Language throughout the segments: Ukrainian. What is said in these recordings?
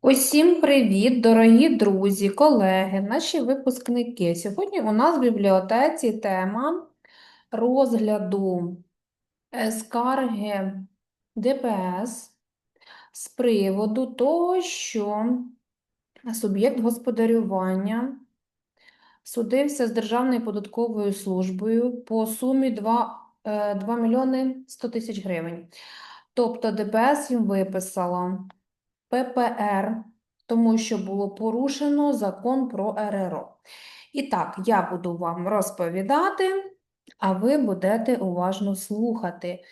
Усім привіт, дорогі друзі, колеги, наші випускники. Сьогодні у нас в бібліотеці тема розгляду е, скарги ДПС з приводу того, що суб'єкт господарювання судився з Державною податковою службою по сумі 2, 2 мільйони 100 тисяч гривень. Тобто ДПС їм виписала ППР, тому що було порушено закон про РРО. І так, я буду вам розповідати, а ви будете уважно слухати.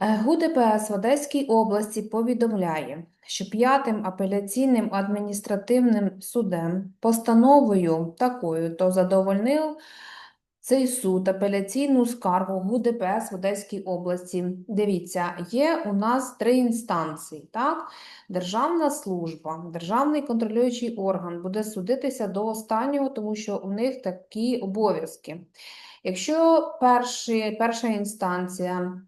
Е, ГУ ДПС в Одеській області повідомляє, що п'ятим апеляційним адміністративним судом постановою такою то задовольнив цей суд апеляційну скаргу ГУ ДПС в Одеській області. Дивіться, є у нас три інстанції. Так? Державна служба, державний контролюючий орган буде судитися до останнього, тому що у них такі обов'язки. Якщо перші, перша інстанція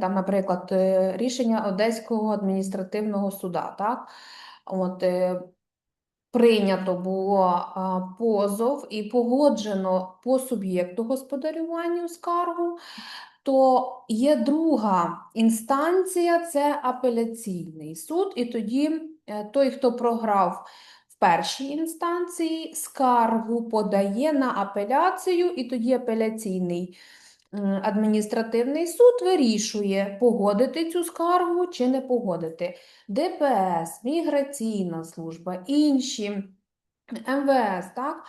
там, наприклад, е, рішення Одеського адміністративного суда, так? От, е, прийнято було позов і погоджено по суб'єкту господарювання скаргу, то є друга інстанція це апеляційний суд, і тоді е, той, хто програв в першій інстанції, скаргу подає на апеляцію, і тоді апеляційний адміністративний суд вирішує, погодити цю скаргу чи не погодити. ДПС, Міграційна служба, інші МВС, так,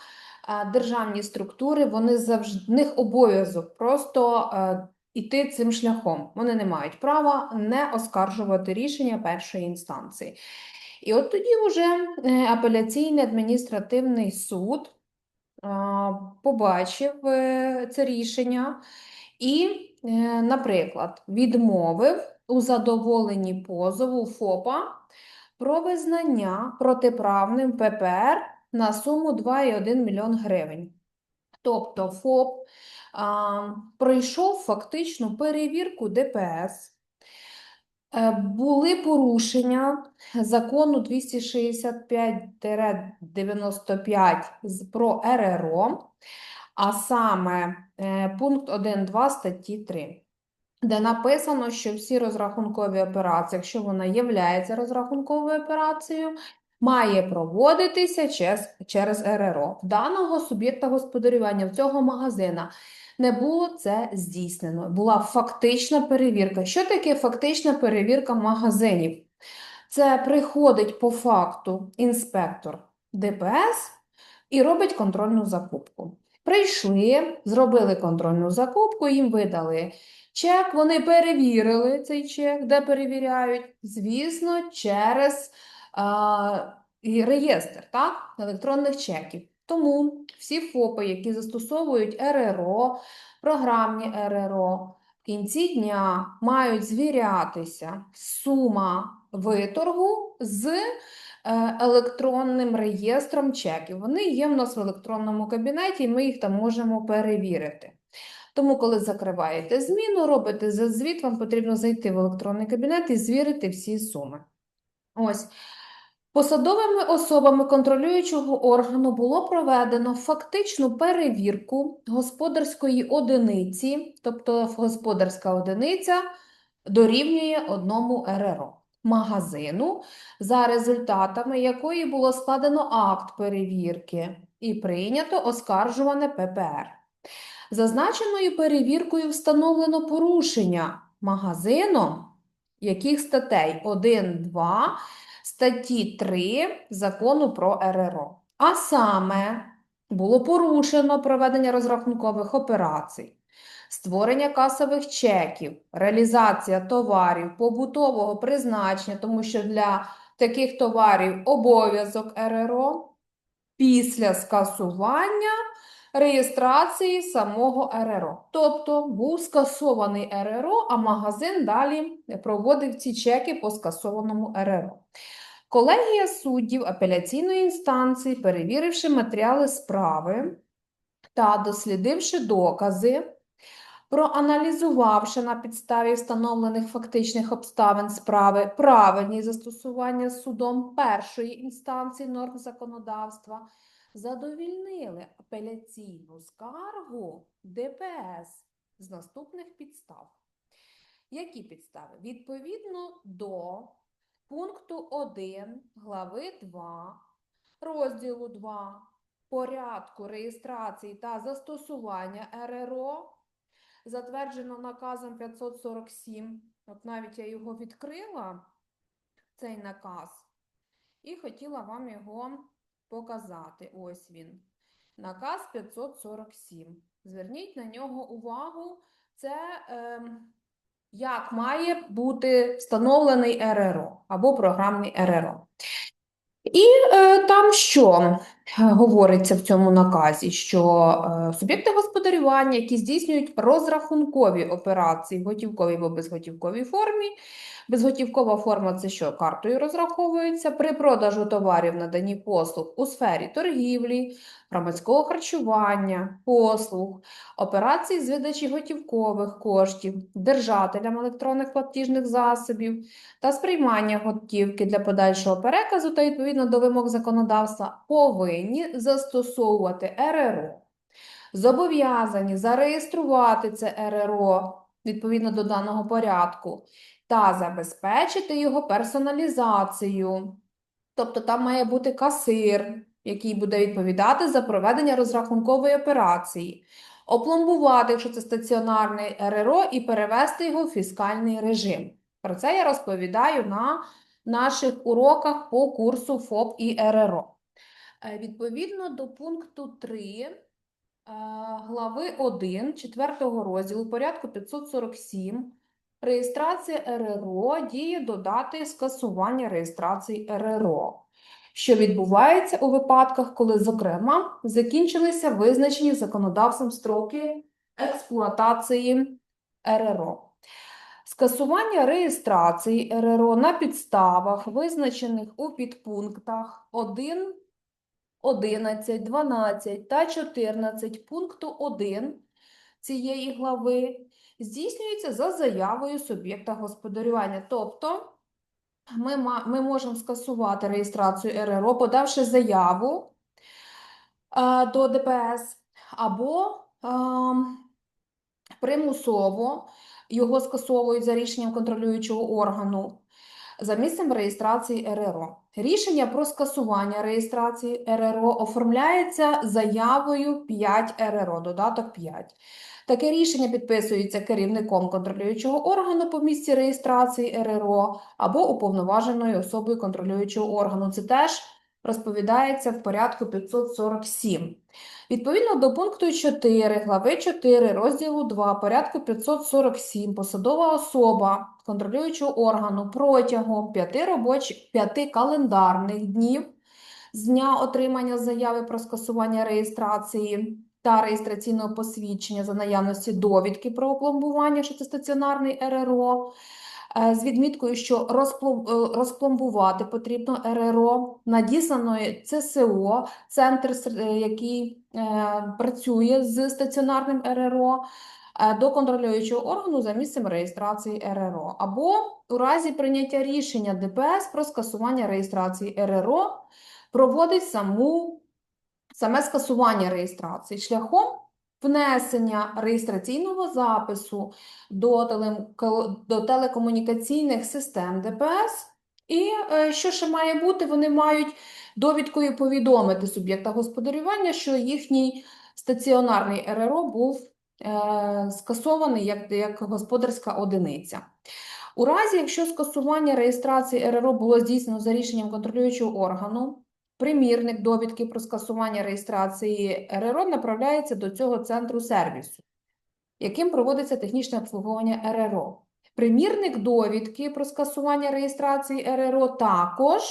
державні структури, вони завжди, в них обов'язок просто е, іти цим шляхом. Вони не мають права не оскаржувати рішення першої інстанції. І от тоді вже е, апеляційний адміністративний суд побачив е, це рішення і, е, наприклад, відмовив у задоволенні позову ФОПа про визнання протиправним ППР на суму 2,1 мільйон гривень. Тобто ФОП а, пройшов фактичну перевірку ДПС, Е, були порушення закону 265-95 з- про РРО, а саме е, пункт 1.2 статті 3 де написано, що всі розрахункові операції, якщо вона є розрахунковою операцією, має проводитися через, через РРО. Даного суб'єкта господарювання, в цього магазина, не було це здійснено. Була фактична перевірка. Що таке фактична перевірка магазинів? Це приходить по факту інспектор ДПС і робить контрольну закупку. Прийшли, зробили контрольну закупку, їм видали чек, вони перевірили цей чек, де перевіряють, звісно, через а, реєстр так, електронних чеків. Тому всі ФОПи, які застосовують РРО, програмні РРО, в кінці дня мають звірятися сума виторгу з електронним реєстром чеків. Вони є в нас в електронному кабінеті, і ми їх там можемо перевірити. Тому, коли закриваєте зміну, робите зазвіт, вам потрібно зайти в електронний кабінет і звірити всі суми. Ось. Посадовими особами контролюючого органу було проведено фактичну перевірку господарської одиниці, тобто господарська одиниця дорівнює одному РРО магазину, за результатами якої було складено акт перевірки і прийнято оскаржуване ППР. Зазначеною перевіркою встановлено порушення магазином яких статей 1, 2 статті 3 Закону про РРО. А саме було порушено проведення розрахункових операцій, створення касових чеків, реалізація товарів побутового призначення, тому що для таких товарів обов'язок РРО після скасування реєстрації самого РРО. Тобто був скасований РРО, а магазин далі проводив ці чеки по скасованому РРО. Колегія суддів апеляційної інстанції, перевіривши матеріали справи та дослідивши докази, проаналізувавши на підставі встановлених фактичних обставин справи правильні застосування судом першої інстанції норм законодавства, задовільнили апеляційну скаргу ДПС з наступних підстав. Які підстави? Відповідно до пункту 1 глави 2 розділу 2 порядку реєстрації та застосування РРО, затверджено наказом 547. От навіть я його відкрила, цей наказ, і хотіла вам його показати. Ось він. Наказ 547. Зверніть на нього увагу. Це ем, як має бути встановлений РРО або програмний РРО. І е, там що е, говориться в цьому наказі, що е, суб'єкти господарювання, які здійснюють розрахункові операції в готівковій або безготівковій формі, безготівкова форма це що картою розраховується при продажу товарів, наданні послуг у сфері торгівлі, громадського харчування, послуг, операцій з видачі готівкових коштів, держателям електронних платіжних засобів та сприймання готівки для подальшого переказу та відповідно до вимог законодавства повинні застосовувати РРО. Зобов'язані зареєструвати це РРО відповідно до даного порядку та забезпечити його персоналізацію. Тобто там має бути касир, який буде відповідати за проведення розрахункової операції, опломбувати, якщо це стаціонарний РРО, і перевести його в фіскальний режим. Про це я розповідаю на наших уроках по курсу ФОП і РРО. Е, Відповідно до пункту 3 е, глави 1 4 розділу порядку 547 реєстрація РРО діє додати скасування реєстрації РРО, що відбувається у випадках, коли, зокрема, закінчилися визначені законодавством строки експлуатації РРО. Скасування реєстрації РРО на підставах, визначених у підпунктах 1, 11, 12 та 14 пункту 1 цієї глави, здійснюється за заявою суб'єкта господарювання. Тобто ми, ми можемо скасувати реєстрацію РРО, подавши заяву е, до ДПС, або ем, примусово його скасовують за рішенням контролюючого органу за місцем реєстрації РРО. Рішення про скасування реєстрації РРО оформляється заявою 5 РРО, додаток 5. Таке рішення підписується керівником контролюючого органу по місці реєстрації РРО або уповноваженою особою контролюючого органу. Це теж розповідається в порядку 547. Відповідно до пункту 4 глави 4 розділу 2 порядку 547 посадова особа контролюючого органу протягом 5 робочих 5 календарних днів з дня отримання заяви про скасування реєстрації та реєстраційного посвідчення за наявності довідки про опломбування, що це стаціонарний РРО, е, з відміткою, що е, розпломбувати потрібно РРО, надісланої ЦСО, центр, е, який працює з стаціонарним РРО, до контролюючого органу за місцем реєстрації РРО, або у разі прийняття рішення ДПС про скасування реєстрації РРО проводить саму, саме скасування реєстрації шляхом внесення реєстраційного запису до, телем- до телекомунікаційних систем ДПС. І е, що ще має бути? Вони мають довідкою повідомити суб'єкта господарювання, що їхній стаціонарний РРО був е, скасований як, як господарська одиниця. У разі, якщо скасування реєстрації РРО було здійснено за рішенням контролюючого органу, примірник довідки про скасування реєстрації РРО направляється до цього центру сервісу, яким проводиться технічне обслуговування РРО. Примірник довідки про скасування реєстрації РРО також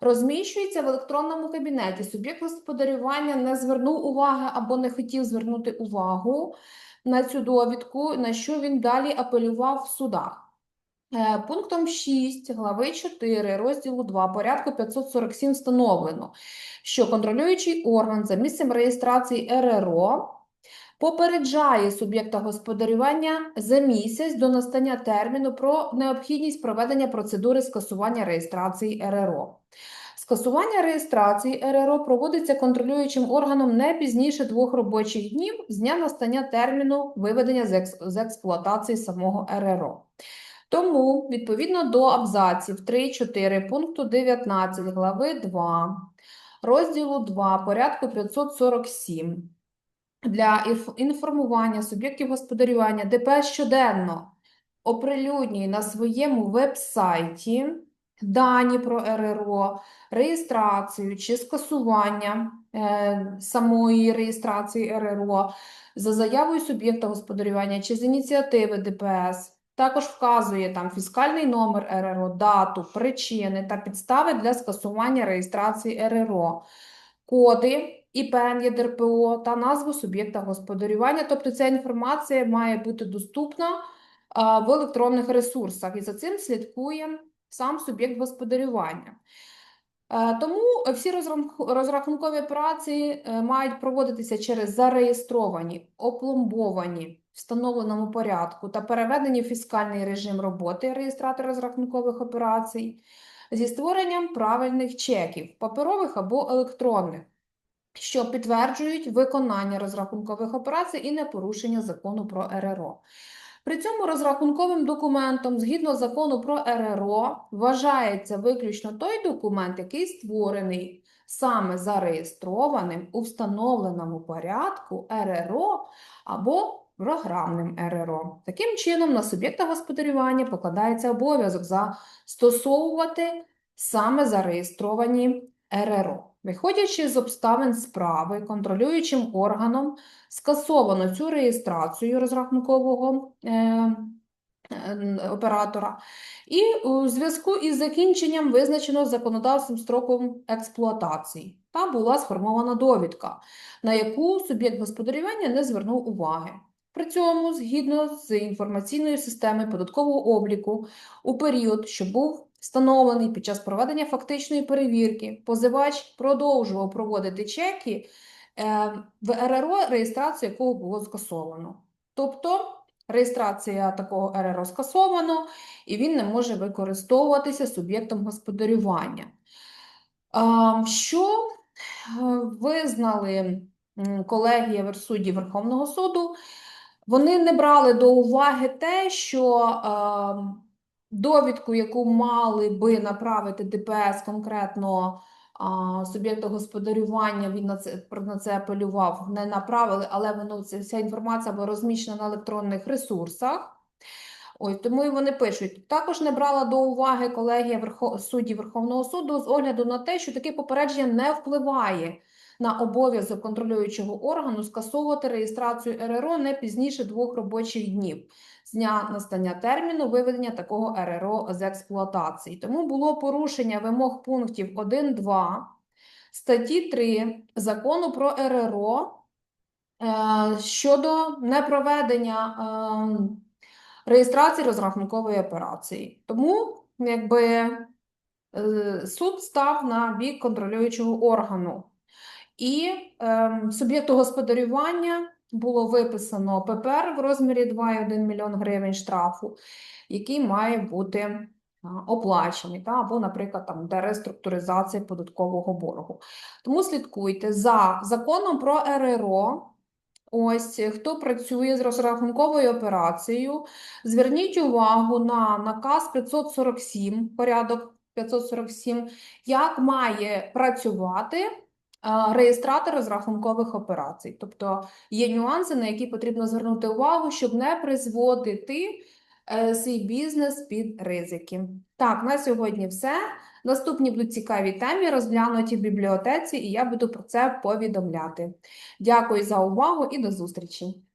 розміщується в електронному кабінеті. Суб'єкт господарювання не звернув уваги або не хотів звернути увагу на цю довідку, на що він далі апелював в судах. Е, Пунктом 6 глави 4 розділу 2 порядку 547 встановлено, що контролюючий орган за місцем реєстрації РРО попереджає суб'єкта господарювання за місяць до настання терміну про необхідність проведення процедури скасування реєстрації РРО. Скасування реєстрації РРО проводиться контролюючим органом не пізніше двох робочих днів з дня настання терміну виведення з, екс- з експлуатації самого РРО. Тому, відповідно до абзаців 3-4 пункту 19 глави 2, розділу 2, порядку 547, для інформування суб'єктів господарювання ДП щоденно оприлюднює на своєму веб-сайті дані про РРО, реєстрацію чи скасування е, самої реєстрації РРО за заявою суб'єкта господарювання чи з ініціативи ДПС. Також вказує там фіскальний номер РРО, дату, причини та підстави для скасування реєстрації РРО, коди ІПН ЄДРПО та назву суб'єкта господарювання. Тобто ця інформація має бути доступна а, в електронних ресурсах, і за цим слідкує сам суб'єкт господарювання. Е, Тому всі розрахункові операції е, мають проводитися через зареєстровані, опломбовані встановленому порядку та переведені в фіскальний режим роботи реєстратор розрахункових операцій зі створенням правильних чеків, паперових або електронних, що підтверджують виконання розрахункових операцій і непорушення закону про РРО. При цьому розрахунковим документом, згідно закону про РРО, вважається виключно той документ, який створений саме зареєстрованим у встановленому порядку РРО або програмним РРО. Таким чином, на суб'єкта господарювання покладається обов'язок застосовувати саме зареєстровані РРО. Виходячи з обставин справи, контролюючим органом скасовано цю реєстрацію розрахункового е, е, оператора, і у зв'язку із закінченням визначено законодавством строком експлуатації та була сформована довідка, на яку суб'єкт господарювання не звернув уваги. При цьому, згідно з інформаційною системою податкового обліку, у період, що був встановлений під час проведення фактичної перевірки, позивач продовжував проводити чеки е, в РРО, реєстрацію якого було скасовано. Тобто реєстрація такого РРО скасовано, і він не може використовуватися суб'єктом господарювання. Що е, визнали колегія вер- суддів Верховного суду, вони не брали до уваги те, що е, довідку, яку мали би направити ДПС конкретно а, суб'єкту господарювання, він на це, на це апелював, не направили, але воно, це, вся інформація була розміщена на електронних ресурсах. Ось тому і вони пишуть. Також не брала до уваги колегія Верхо... суддів Верховного суду з огляду на те, що таке попередження не впливає на обов'язок контролюючого органу скасовувати реєстрацію РРО не пізніше двох робочих днів з дня настання терміну виведення такого РРО з експлуатації. Тому було порушення вимог пунктів 1.2 статті 3 Закону про РРО е, щодо непроведення е, реєстрації розрахункової операції. Тому якби е, суд став на бік контролюючого органу. І ем, суб'єкту господарювання було виписано ППР в розмірі 2,1 мільйон гривень штрафу, який має бути оплачений, та, або, наприклад, там, де реструктуризація податкового боргу. Тому слідкуйте за законом про РРО. Ось хто працює з розрахунковою операцією, зверніть увагу на наказ 547, порядок 547, як має працювати реєстратор розрахункових операцій. Тобто є нюанси, на які потрібно звернути увагу, щоб не призводити е, свій бізнес під ризики. Так, на сьогодні все. Наступні будуть цікаві темі, розглянуті в бібліотеці, і я буду про це повідомляти. Дякую за увагу і до зустрічі!